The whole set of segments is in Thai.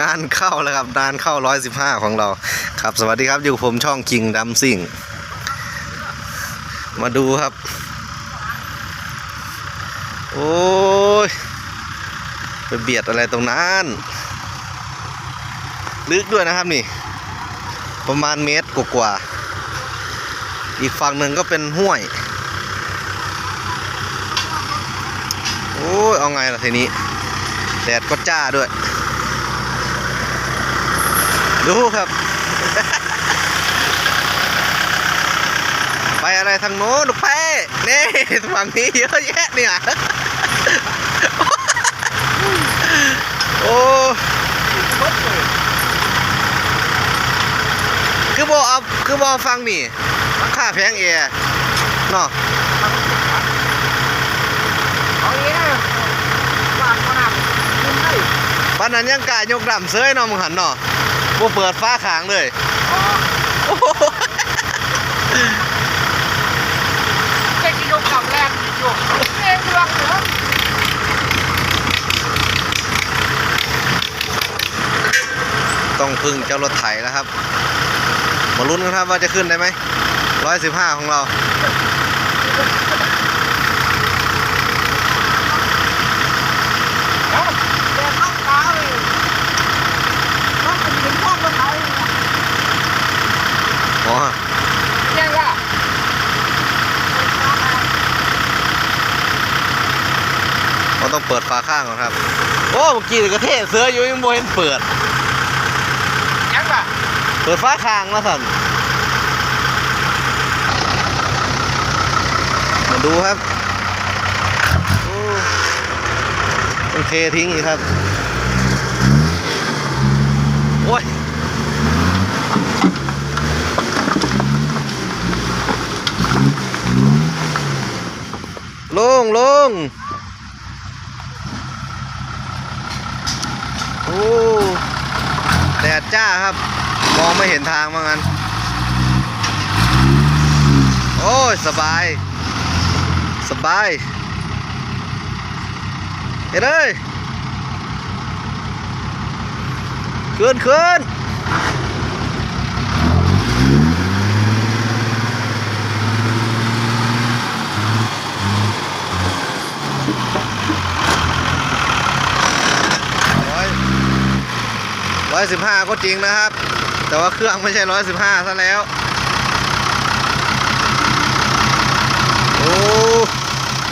งานเข้าแล้วครับงานเข้าร้อยสิบห้าของเรา ครับสวัสดีครับอยู่ผมช่องคิงดัมซิ่ง มาดูครับ โอ้ยไปเบียดอะไรตรงนั้นลึกด้วยนะครับนี่ ประมาณเมตรกว่าๆอีกฝั่งหนึ่งก็เป็นห้วย โอ้ยเอาไงล่ะทีนี้แดดก็จ้าด้วย ดูครับ ไปอะไรทางโน้นไปนี่ฝั่งนี้เยอะแยะเนี่ย โอ้คือบอเอาคือบอฟังนี่ราคาแพงเอเนาะเอาอย่างนี้นะวางขนาดขึ้นได้ปานนั้นยังกล้ายกดำเซยเนาะมึงหันเนาะ บ่เปิดฟ้าขางเลยอ๋อโอ้โหเจ๊กิโลกรัมแรกอยู่เองเรื่องเหรอต้องพึ่งเจ้ารถไถแล้วครับ มาลุ้นกันครับว่าจะขึ้นได้ไหมร้อยสิบห้าของเราเอาแต่เข้าขาเลยต้องเป็นถึงพ่อคนไทย อ๋อ แจ้งว่า เราต้องเปิดฝาข้างก่อนครับ โอ้เมื่อกี้ก็เทเสืออยู่ยังบ่เห็นเปิดยังว่าเปิดฟ้าข้างแล้วสั่นมาดูครับโอ้ต้องเททิ้งอีกครับ โอ้ยลงลง โอ้แดดจ้าครับ มองไม่เห็นทางมางั้น โอ้ยสบาย สบายเฮ้ยเลยขึ้นขึ้นร้อย ร้อยสิบห้าก็จริงนะครับ แต่ว่าเครื่องไม่ใช่ร้อยสิบห้าซะแล้ว โอ้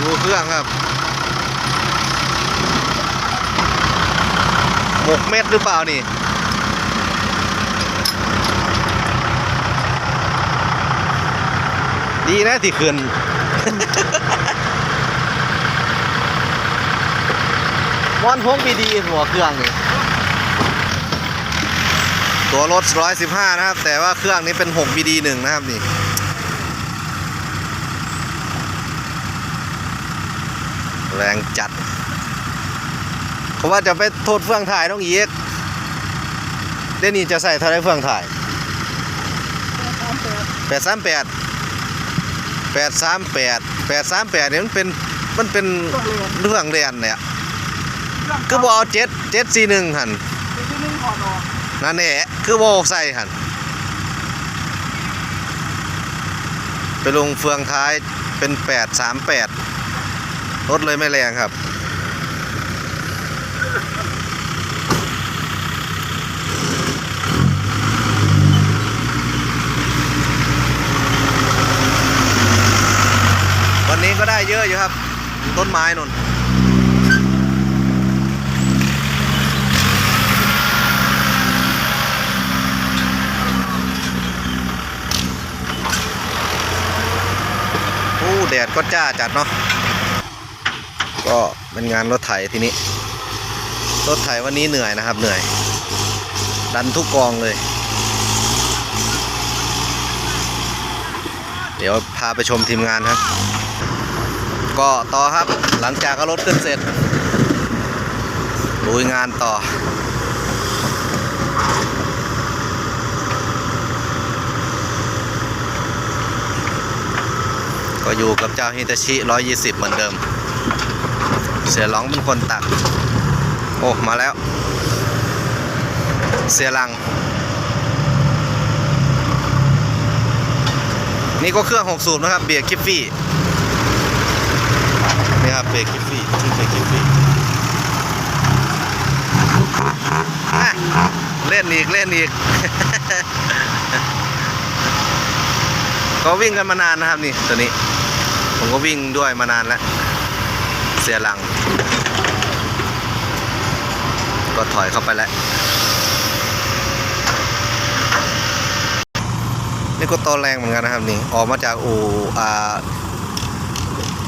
ดูเครื่องครับหมกเม็ดหรือเปล่านี่ดีนะที่ขึ้นมอนพงปีดีหัวเครื่องนี่ ตัวรถ 115 นะครับ แต่ว่าเครื่องนี้เป็น 6 BD 1 นะครับนี่แรงจัดเขาว่าจะไปโทษเฟื่องถ่ายต้องเอียกเดยวนี่จะใส่เท่าไรเฟื่องถ่ายแปดสามแปดแปดสามแปดแปดสามแปดเนี่ยมันเป็นมันเป็นเรื่องเรียนเนี่ยคือบเอกเจ็ดเจ็ดสี่หนึ่งหันที่นึ่งขอดอกนั่นแหละ คือบใส่หันไปลงเฟืองท้ายเป็นแปดสามแปดรถเลยไม่แรงครับ วันนี้ก็ได้เยอะอยู่ครับ ต้นไม้นนโอ้ แดดก็จ้าจัดเนาะก็เป็นงานรถไถทีนี้ รถไถวันนี้เหนื่อยนะครับเหนื่อย ดันทุกกองเลย เดี๋ยวพาไปชมทีมงานครับ ก็ต่อครับหลังจากรถขึ้นเสร็จลุยงานต่อ อยู่กับเจ้าฮิตาชิ 120 เหมือนเดิม เสือร้องเป็นคนตัก โอ้ มาแล้ว เสียหลัง นี่ก็เครื่อง 6 สูบนะครับ เบียรกคิฟฟี่ นี่ครับ เบรกคิฟฟี่ที่เบรกคิฟฟี่เล่นอีก เล่นอีกก็วิ่งกันมานานนะครับนี่ตัวนี้ ผมก็วิ่งด้วยมานานแล้ว เสียหลัง ก็ถอยเข้าไปแล้ว นี่ก็ตอนแรงเหมือนกันนะครับนี่ ออกมาจากอู่อ่า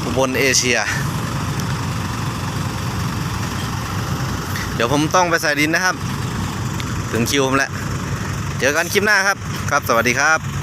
อุบนเอเชีย เดี๋ยวผมต้องไปใส่ดินนะครับ ถึงคิวผมแล้ว เจอกันคลิปหน้าครับ ครับ สวัสดีครับ